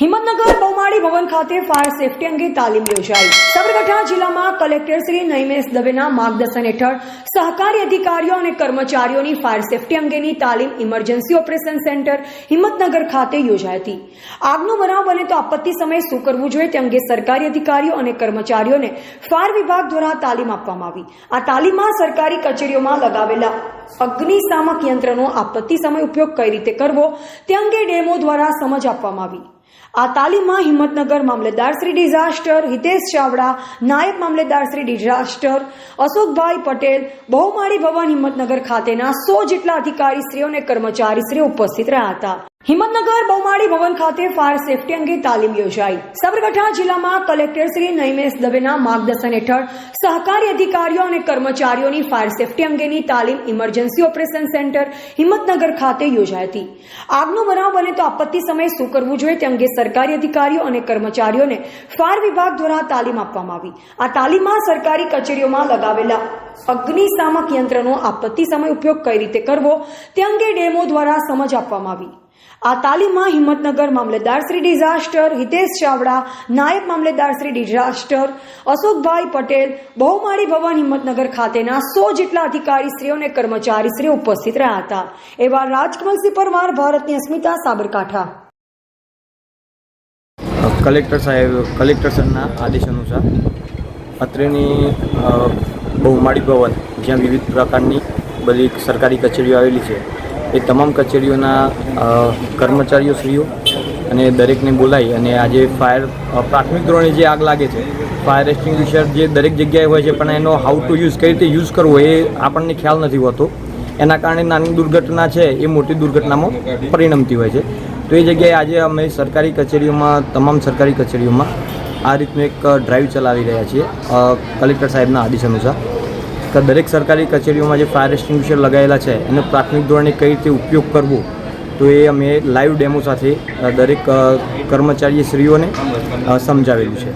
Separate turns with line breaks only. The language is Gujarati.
હિંમતનગર બહુમાળી ભવન ખાતે ફાયર સેફટી અંગે તાલીમ યોજાઈ. સાબરકાંઠા જિલ્લામાં કલેક્ટર શ્રી નૈમેશ દવેના માર્ગદર્શન હેઠળ સહકારી અધિકારીઓ અને કર્મચારીઓની ફાયર સેફટી અંગેની તાલીમ ઇમરજન્સી ઓપરેશન સેન્ટર હિંમતનગર ખાતે યોજાઈ હતી. આગનો બનાવ બને તો આપત્તિ સમયે શું કરવું જોઈએ તે અંગે સરકારી અધિકારીઓ અને કર્મચારીઓને ફાયર વિભાગ દ્વારા તાલીમ આપવામાં આવી. આ તાલીમમાં સરકારી કચેરીઓમાં લગાવેલા અગ્નિશામક યંત્રનો આપત્તિ સમય ઉપયોગ કઈ રીતે કરવો તે અંગે ડેમો દ્વારા સમજ આપવામાં આવી. આ તાલીમમાં હિંમતનગર મામલેદાર શ્રી ડિઝાસ્ટર, હિતેશ ચાવડા, નાયબ મામલેદાર શ્રી ડિઝાસ્ટર, અશોકભાઈ પટેલ, બહુમાળી ભવન હિંમતનગર ખાતેના સો જેટલા અધિકારી શ્રીઓ અને કર્મચારીશ્રીઓ ઉપસ્થિત રહ્યા હતા. હિંમતનગર બહુમાળી ભવન ખાતે ફાયર સેફટી અંગે તાલીમ યોજાઈ. સાબરકાંઠા જિલ્લામાં કલેક્ટર શ્રી નૈમેશ દવેના માર્ગદર્શન હેઠળ સહકારી અધિકારીઓ અને કર્મચારીઓની ફાયર સેફટી અંગેની તાલીમ ઇમરજન્સી ઓપરેશન સેન્ટર હિંમતનગર ખાતે યોજાઈ હતી. આગનો બનાવ બને તો આપત્તિ સમયે શું કરવું જોઈએ તે અંગે સરકારી અધિકારીઓ અને કર્મચારીઓને ફાયર વિભાગ દ્વારા તાલીમ આપવામાં આવી. આ તાલીમમાં સરકારી કચેરીઓમાં લગાવેલા અગ્નિશામક યંત્રનો આપત્તિ સમય ઉપયોગ કઈ રીતે કરવો તે અંગે ડેમો દ્વારા સમજ આપવામાં આવી. આ તાલીમમાં હિંમતનગર મામલેદાર શ્રી ડિઝાસ્ટર, હિતેશ ચાવડા, નાયબ મામલેદાર શ્રી ડિઝાસ્ટર, અશોકભાઈ પટેલ, બહુમાળી ભવન હિંમતનગર ખાતેના સો જેટલા અધિકારી શ્રીઓ અને કર્મચારીશ્રીઓ ઉપસ્થિત રહ્યા હતા. એવા રાજકમલસિંહ પરમાર, ભારતની અસ્મિતા સાબરકાંઠા.
કલેક્ટર સાહેબ કલેક્ટર સરના આદેશ અનુસાર અત્રેની બહુમાળી ભવન, જ્યાં વિવિધ પ્રકારની બધી સરકારી કચેરીઓ આવેલી છે એ તમામ કચેરીઓના કર્મચારીઓ શ્રીઓ અને દરેકને બોલાવી અને આજે ફાયર પ્રાથમિક ધોરણે જે આગ લાગે છે, ફાયર એક્સ્ટિંગ્વિશર જે દરેક જગ્યાએ હોય છે, પણ એનો હાઉ ટુ યુઝ, કઈ રીતે યુઝ કરવો એ આપણને ખ્યાલ નથી હોતો. એના કારણે નાની દુર્ઘટના છે, એ મોટી દુર્ઘટનામાં પરિણમતી હોય છે. તો એ જગ્યાએ આજે અમે સરકારી કચેરીઓમાં, તમામ સરકારી કચેરીઓમાં આ રીતનું એક ડ્રાઈવ ચલાવી રહ્યા છીએ કલેક્ટર સાહેબના આદેશ અનુસાર. દરેક સરકારી કચેરીઓમાં જે ફાયર એક્સટિંગ્વિશર લગાવેલા છે, એનો પ્રાથમિક ધોરણે કઈ રીતે ઉપયોગ કરવો, તો એ અમે લાઈવ ડેમો સાથે દરેક કર્મચારીશ્રીઓને કર્મચારી સમજાવેલું છે.